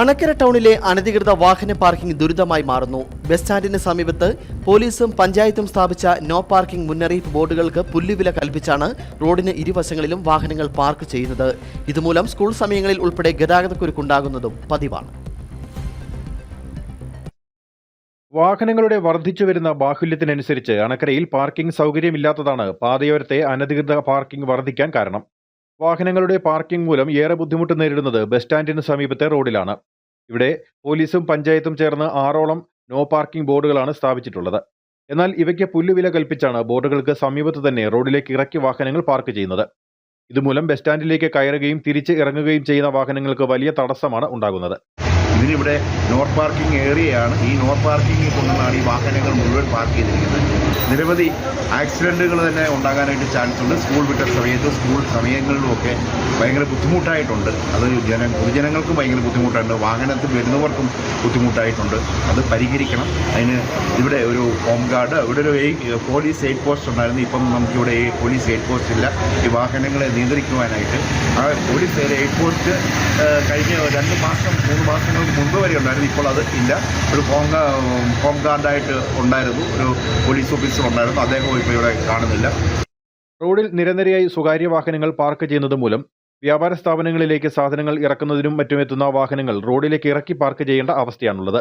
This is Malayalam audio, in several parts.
അണക്കര ടൗണിലെ അനധികൃത വാഹന പാർക്കിംഗ് ദുരിതമായി മാറുന്നു. ബസ് സ്റ്റാൻഡിന് സമീപത്ത് പോലീസും പഞ്ചായത്തും സ്ഥാപിച്ച നോ പാർക്കിംഗ് മുന്നറിയിപ്പ് ബോർഡുകൾക്ക് പുല്ലുവില കൽപ്പിച്ചാണ് റോഡിന് ഇരുവശങ്ങളിലും വാഹനങ്ങൾ പാർക്ക് ചെയ്യുന്നത്. ഇതുമൂലം സ്കൂൾ സമയങ്ങളിൽ ഉൾപ്പെടെ ഗതാഗതക്കുരുക്കുണ്ടാകുന്നതും പതിവാണ്. വാഹനങ്ങളുടെ വർദ്ധിച്ചു വരുന്ന ബാഹുല്യത്തിനനുസരിച്ച് അണക്കരയിൽ പാർക്കിംഗ് സൗകര്യമില്ലാത്തതാണ് പാതയോരത്തെ അനധികൃത പാർക്കിംഗ് വർദ്ധിക്കാൻ കാരണം. വാഹനങ്ങളുടെ പാർക്കിംഗ് മൂലം ഏറെ ബുദ്ധിമുട്ട് നേരിടുന്നത് ബസ് സ്റ്റാൻഡിന് സമീപത്തെ റോഡിലാണ്. ഇവിടെ പോലീസും പഞ്ചായത്തും ചേർന്ന് ആറോളം നോ പാർക്കിംഗ് ബോർഡുകളാണ് സ്ഥാപിച്ചിട്ടുള്ളത്. എന്നാൽ ഇവയ്ക്ക് പുല്ലുവില കൽപ്പിച്ചാണ് ബോർഡുകൾക്ക് സമീപത്ത് തന്നെ റോഡിലേക്ക് ഇറക്കി വാഹനങ്ങൾ പാർക്ക് ചെയ്യുന്നത്. ഇതുമൂലം ബസ് സ്റ്റാൻഡിലേക്ക് കയറുകയും തിരിച്ച് ഇറങ്ങുകയും ചെയ്യുന്ന വാഹനങ്ങൾക്ക് വലിയ തടസ്സമാണ് ഉണ്ടാകുന്നത്. ഇതിനിവിടെ നോർ പാർക്കിംഗ് ഏരിയയാണ് ഈ നോർ പാർക്കിംഗിൽ കൊണ്ടാണ് ഈ വാഹനങ്ങൾ മുഴുവൻ പാർക്ക് ചെയ്തിരിക്കുന്നത്. നിരവധി ആക്സിഡന്റുകൾ തന്നെ ഉണ്ടാകാനായിട്ട് ചാൻസ് ഉണ്ട്. സ്കൂൾ വിട്ട സമയത്ത് സ്കൂൾ സമയങ്ങളിലുമൊക്കെ ഭയങ്കര ബുദ്ധിമുട്ടായിട്ടുണ്ട്. അത് ജന പൊതുജനങ്ങൾക്കും ഭയങ്കര ബുദ്ധിമുട്ടുണ്ട് വാഹനത്തിൽ വരുന്നവർക്കും ബുദ്ധിമുട്ടായിട്ടുണ്ട്. അത് പരിഹരിക്കണം. അതിന് ഇവിടെ ഒരു ഹോം ഗാർഡ് ഇവിടെ ഒരു പോലീസ് എയ്ഡ് പോസ്റ്റ് ഉണ്ടായിരുന്നു. ഇപ്പം നമുക്കിവിടെ പോലീസ് എയ്ഡ് പോസ്റ്റ് ഇല്ല. ഈ വാഹനങ്ങളെ നിയന്ത്രിക്കുവാനായിട്ട്. ആ പോലീസ് എയ്ഡ് പോസ്റ്റ് കഴിഞ്ഞ രണ്ട് മാസം മൂന്ന് മാസങ്ങൾക്ക് മുൻപ് വരെ ഉണ്ടായിരുന്നു. ഇപ്പോൾ അത് ഇല്ല. ഒരു ഹോം ഹോം ഗാർഡായിട്ട് ഉണ്ടായിരുന്നു. ഒരു പോലീസ് ഓഫീസർ ഉണ്ടായിരുന്നു അദ്ദേഹം ഇപ്പോൾ ഇവിടെ കാണുന്നില്ല. റോഡിൽ നിരനിരയായി സ്വകാര്യ വാഹനങ്ങൾ പാർക്ക് ചെയ്യുന്നത് മൂലം വ്യാപാര സ്ഥാപനങ്ങളിലേക്ക് സാധനങ്ങൾ ഇറക്കുന്നതിനും മറ്റുമെത്തുന്ന വാഹനങ്ങൾ റോഡിലേക്ക് ഇറക്കി പാർക്ക് ചെയ്യേണ്ട അവസ്ഥയാണുള്ളത്.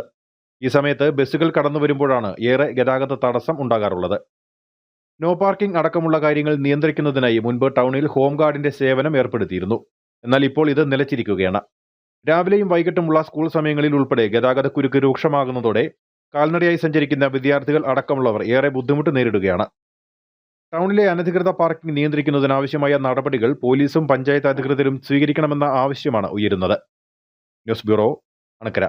ഈ സമയത്ത് ബസ്സുകൾ കടന്നു വരുമ്പോഴാണ് ഏറെ ഗതാഗത തടസ്സം ഉണ്ടാകാറുള്ളത്. നോ പാർക്കിംഗ് അടക്കമുള്ള കാര്യങ്ങൾ നിയന്ത്രിക്കുന്നതിനായി മുൻപ് ടൗണിൽ ഹോം ഗാർഡിന്റെ സേവനം ഏർപ്പെടുത്തിയിരുന്നു. എന്നാൽ ഇപ്പോൾ ഇത് നിലച്ചിരിക്കുകയാണ്. രാവിലെയും വൈകിട്ടുമുള്ള സ്കൂൾ സമയങ്ങളിൽ ഉൾപ്പെടെ ഗതാഗതക്കുരുക്ക് രൂക്ഷമാകുന്നതോടെ കാൽനടയായി സഞ്ചരിക്കുന്ന വിദ്യാർത്ഥികൾ അടക്കമുള്ളവർ ഏറെ ബുദ്ധിമുട്ട് നേരിടുകയാണ്. ടൗണിലെ അനധികൃത പാർക്കിംഗ് നിയന്ത്രിക്കുന്നതിനാവശ്യമായ നടപടികൾ പോലീസും പഞ്ചായത്ത് അധികൃതരും സ്വീകരിക്കണമെന്ന ആവശ്യമാണ് ഉയരുന്നത്. News bureau Anakkara.